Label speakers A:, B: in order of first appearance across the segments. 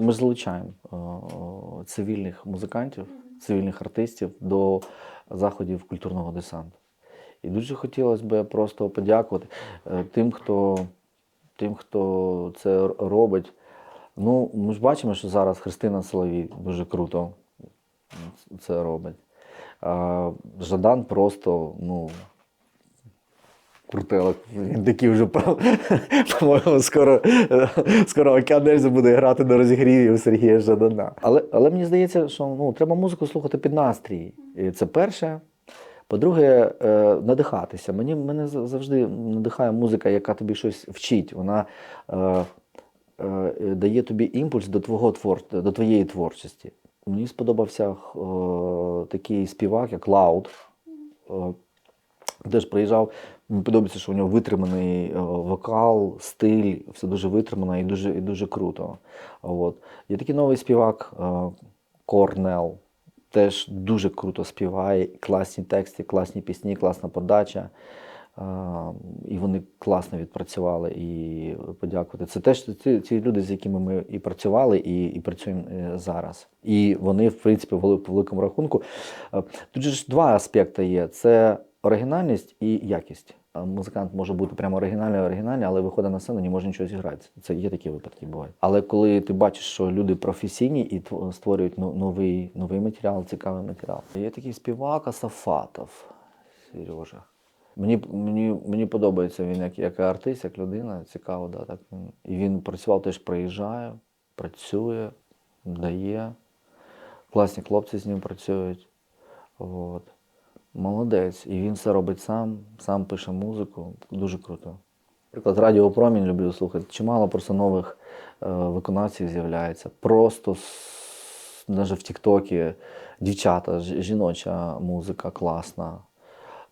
A: Ми залучаємо е, цивільних музикантів, цивільних артистів до заходів культурного десанту. І дуже хотілося б просто подякувати е, тим, хто, тим, хто це робить. Ну, ми ж бачимо, що зараз Христина Соловій дуже круто це робить. Жадан просто, ну, крутелок. Такий вже, по-моєму, скоро, скоро Океан Ельзи буде грати на розігріві у Сергія Жадана. Але, але мені здається, що ну, треба музику слухати під настрій. І це перше. По-друге, е, надихатися. Мені мене завжди надихає музика, яка тобі щось вчить. Вона е, е, дає тобі імпульс до, твого твор, до твоєї творчості. Мені сподобався е, такий співак, як Лауд. Е, теж приїжджав. Мені подобається, що у нього витриманий е, вокал, стиль, все дуже витримано і дуже, і дуже круто. От. Є такий новий співак е, Корнел. Теж дуже круто співає, класні тексти, класні пісні, класна подача. І вони класно відпрацювали і подякувати. Це теж ті, ті люди, з якими ми і працювали, і, і працюємо е, зараз. І вони, в принципі, в великому рахунку. е, Тут ж два аспекти є: це оригінальність і якість. Музикант може бути прямо оригінальний, оригінальний, але виходить на сцену, не може нічого зіграти. Це є такі випадки бувають. Але коли ти бачиш, що люди професійні і створюють ну- новий, новий матеріал, цікавий матеріал. Є такий співак Асафатов, Сережа. Мені, мені, мені подобається він як, як артист, як людина, цікаво, да, так. І він працював, теж приїжджає, працює, дає. Класні хлопці з ним працюють. От. Молодець. І він все робить сам, сам пише музику. Дуже круто. Наприклад, Радіо Промінь люблю слухати. Чимало просто нових е, виконавців з'являється. Просто навіть в Тіктокі дівчата, жіноча музика класна.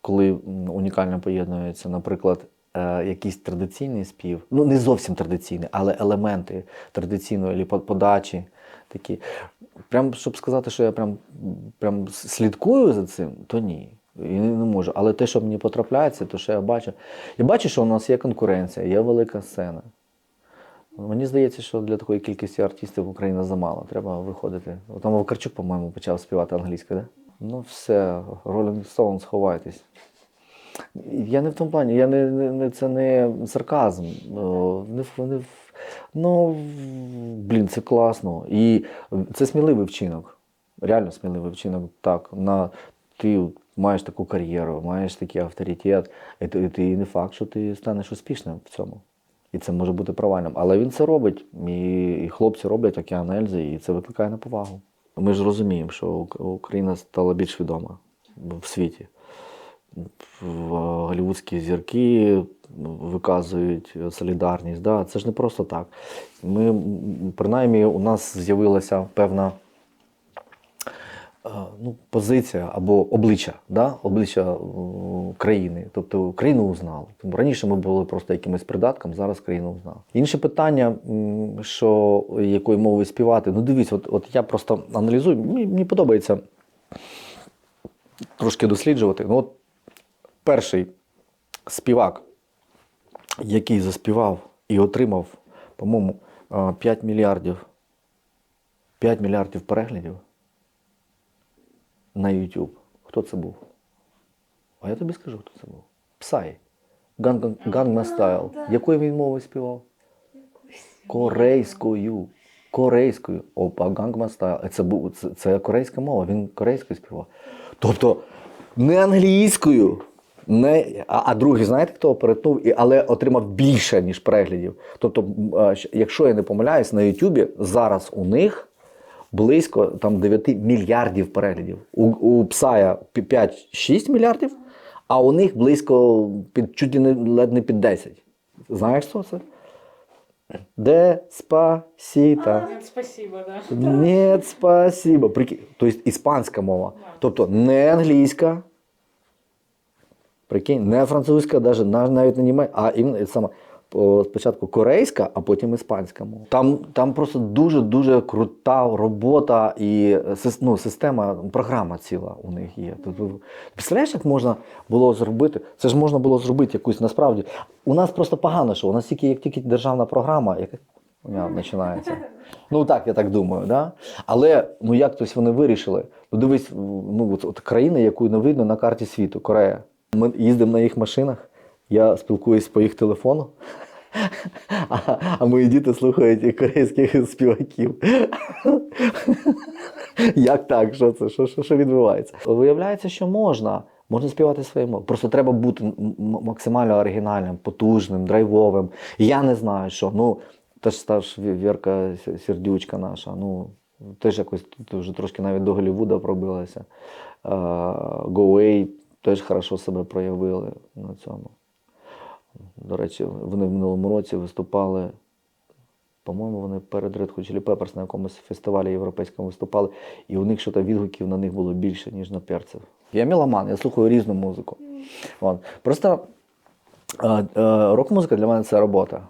A: Коли унікально поєднується, наприклад, е, якийсь традиційний спів, ну не зовсім традиційний, але елементи традиційної подачі такі. Прям щоб сказати, що я прям, прям слідкую за цим, то ні. Не, не можу. Але те, що мені потрапляється, то що я бачу. Я бачу, що у нас є конкуренція, є велика сцена. Мені здається, що для такої кількості артистів Україна замало. Треба виходити. Там Вакарчук, по-моєму, почав співати англійською, да? Ну все, Rolling Stones, ховайтесь. Я не в тому плані, я не, не, не це не сарказм. В- вони, в- ну, блін, це класно. І це сміливий вчинок. Реально сміливий вчинок. Так, на, ти маєш таку кар'єру, маєш такий авторитет, і, ти- ти- не факт, що ти станеш успішним в цьому. І це може бути провальним. Але він це робить, і, і хлопці роблять океан Ельзи, і це викликає на повагу. Ми ж розуміємо, що Україна стала більш відома в світі голівудські зірки виказують солідарність. Да? Це ж не просто так. Ми, принаймні, у нас з'явилася певна е, ну, позиція або обличчя, да? обличчя е, країни. Тобто країну узнали. Тому раніше ми були просто якимось придатком, зараз країну узнали. Інше питання, що якою мовою співати. Ну, дивіться, от, от я просто аналізую, мені, мені подобається трошки досліджувати. Ну, от перший співак, який заспівав і отримав, по-моєму, 5 мільярдів, 5 мільярдів переглядів на YouTube. Хто це був? А я тобі скажу, хто це був. Псай. Gangnam Style. Якою він мовою співав? Корейською. Корейською. Опа, Gangnam Style. Це, був, це, це корейська мова, він корейською співав. Тобто не англійською. Не, а, а другий, знаєте, хто перетнув, і, але отримав більше, ніж переглядів. Тобто, якщо я не помиляюсь, на Ютубі зараз у них близько там, 9 мільярдів переглядів. У, у Псая 5-6 мільярдів, а у них близько під, чуть не, ледь не під 10. Знаєш, що це? Деспасіта.
B: Нет, спасибо, да.
A: Нет, спасибо. Прикинь, Тобто іспанська мова. Тобто не англійська. Прикинь, не французька, навіть, навіть не німецька, а іменно саме спочатку корейська, а потім іспанська мова. Там, там просто дуже-дуже крута робота і ну, система, програма ціла у них є. Представляєш, як можна було зробити? Це ж можна було зробити якусь насправді. У нас просто погано, що у нас тільки як тільки державна програма, яка починається. Ну так, я так думаю, да? Але ну як тось вони вирішили? Ну дивись, ну от країна, яку не видно на карті світу, Корея. Ми їздимо на їх машинах, я спілкуюсь по їх телефону, а, а мої діти слухають і корейських співаків. Як так? Що це? Що, що, що відбувається? Виявляється, що можна. Можна співати своєю мовою. Просто треба бути максимально оригінальним, потужним, драйвовим. Я не знаю, що. Ну, теж та ж Вірка Сердючка наша. Ну, теж якось вже трошки навіть до Голлівуда пробилася. Away теж хорошо себе проявили на цьому. До речі, вони в минулому році виступали. По-моєму, вони перед Red Hot Chili Peppers на якомусь фестивалі європейському виступали, і у них що відгуків на них було більше, ніж на перців. Я меломан, я слухаю різну музику. От. Просто е, е, рок-музика для мене це робота.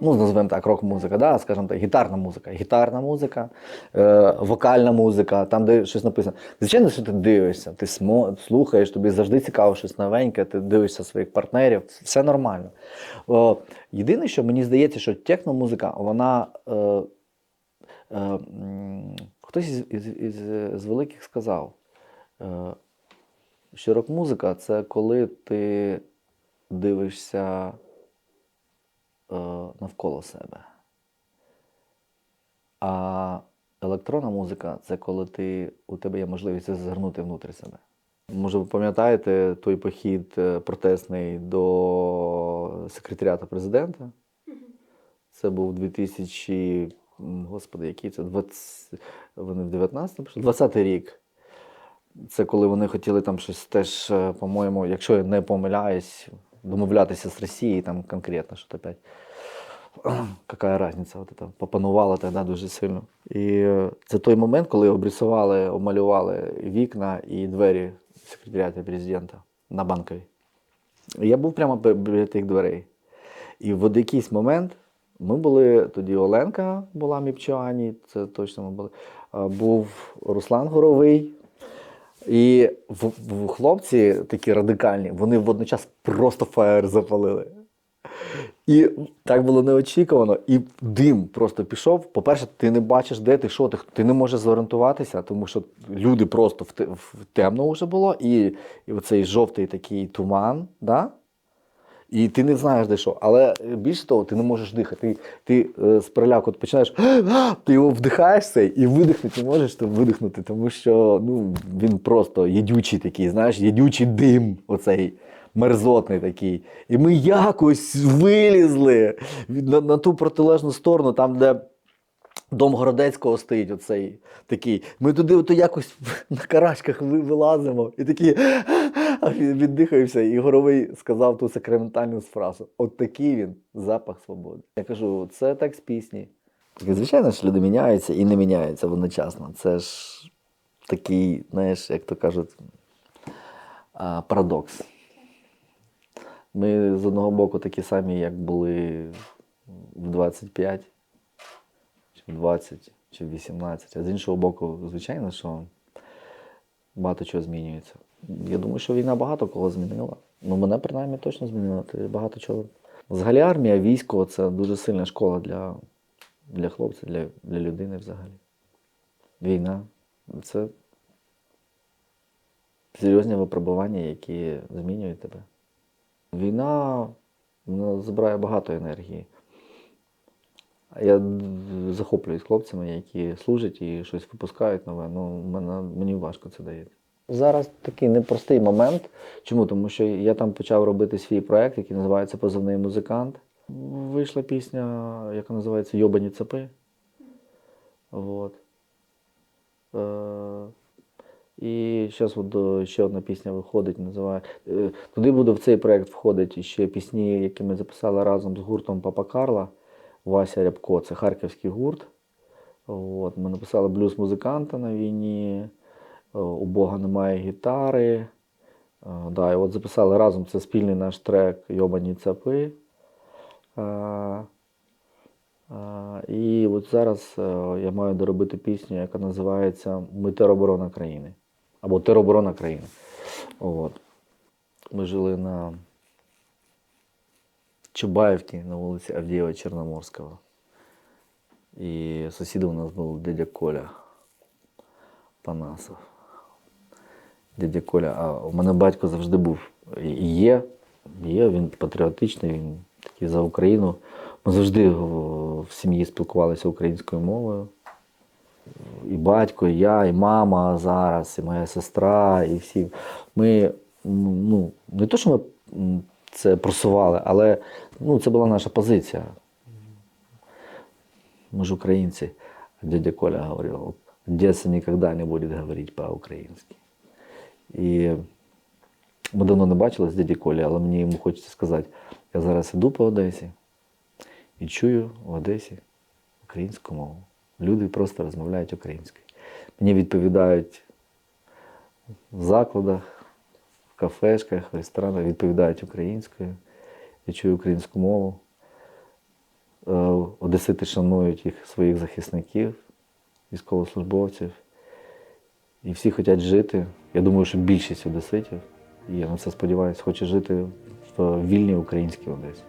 A: Ну, називаємо так, рок-музика, да? скажімо так, гітарна музика. Гітарна музика, е, вокальна музика, там, де щось написано. Звичайно, що ти дивишся, ти слухаєш, тобі завжди цікаво щось новеньке, ти дивишся своїх партнерів, все нормально. О, єдине, що мені здається, що техномузика, вона. Е, е, хтось із, із, із, з великих сказав, е, що рок-музика це коли ти дивишся навколо себе. А електронна музика це коли ти, у тебе є можливість зазирнути внутрі себе. Може, ви пам'ятаєте той похід е, протестний до секретаріату президента? Це був 2000, господи, який це 20, вони в 19-му, 20-й рік. Це коли вони хотіли там щось теж, е, по-моєму, якщо я не помиляюсь, домовлятися з Росією там конкретно, що опять. Какая разниця? От це попанувала тоді дуже сильно. І е, це той момент, коли обрисували, обмалювали вікна і двері секретаріату президента на банковій. Я був прямо біля тих дверей. І в якийсь момент ми були тоді Оленка була Міпчуані, це точно ми були. Був Руслан Горовий. І в, в хлопці такі радикальні, вони водночас просто фаєр запалили. І так було неочікувано. І дим просто пішов. По-перше, ти не бачиш, де ти, що ти, ти не можеш зорієнтуватися, тому що люди просто в, в темно вже було, і, і оцей жовтий такий туман, да? І ти не знаєш, де що. Але е, більше того, ти не можеш дихати. Ти, ти е, з переляку починаєш, ти його вдихаєш цей і видихнути можеш то видихнути, тому що ну, він просто єдючий такий, знаєш, єдючий дим, оцей мерзотний такий. І ми якось вилізли на, на ту протилежну сторону, там, де. Дом Городецького стоїть оцей такий. Ми туди якось на карачках вилазимо і такі віддихаємося. І Горовий сказав ту сакраментальну фразу: от такий він запах свободи. Я кажу, це текст пісні. Так, звичайно ж, люди міняються і не міняються одночасно. Це ж такий, знаєш, як то кажуть, парадокс. Ми з одного боку такі самі, як були в 25 чи в 20, чи в 18. А з іншого боку, звичайно, що багато чого змінюється. Я думаю, що війна багато кого змінила. Ну, мене принаймні точно змінила. Ти багато чого. Взагалі армія, військо це дуже сильна школа для, для хлопця, для, для людини взагалі. Війна це серйозні випробування, які змінюють тебе. Війна вона забирає багато енергії. Я захоплююсь хлопцями, які служать і щось випускають нове. Ну, мені важко це дається. Зараз такий непростий момент. Чому? Тому що я там почав робити свій проект, який називається Позивний музикант. Вийшла пісня, яка називається Йобані цепи. Вот. Е, і зараз от ще одна пісня виходить, називає. е, Туди буде в цей проект входить ще пісні, які ми записали разом з гуртом Папа Карла. Вася Рябко, це харківський гурт. От, ми написали блюз музиканта на війні. Е, У Бога немає гітари. Е, Да, і от записали разом це спільний наш трек Йобані цапи. Е, І от зараз я маю доробити пісню, яка називається Ми тероборона країни. Або Тероборона країни. От. Ми жили на Чубаївці на вулиці Авдієва Чорноморського. І сусідом у нас був дядя Коля Панасов. Дядя Коля, а у мене батько завжди був і є. Є, він патріотичний, він такий за Україну. Ми завжди в сім'ї спілкувалися українською мовою. І батько, і я, і мама зараз, і моя сестра, і всі. Ми ну, не то, що ми це просували, але ну, це була наша позиція. Мы же украинцы. Дядя Коля говорил, Одесса никогда не будет говорить по-українськи. І ми давно не бачилися з дяді Колі, але мені йому хочеться сказати, я зараз іду по Одесі і чую в Одесі українську мову. Люди просто розмовляють українською. Мені відповідають в закладах, в кафешках, в ресторанах, відповідають українською. Я чую українську мову. Е, Одесити шанують їх своїх захисників, військовослужбовців. І всі хочуть жити. Я думаю, що більшість одеситів, я на це сподіваюся, хоче жити в вільній українській Одесі.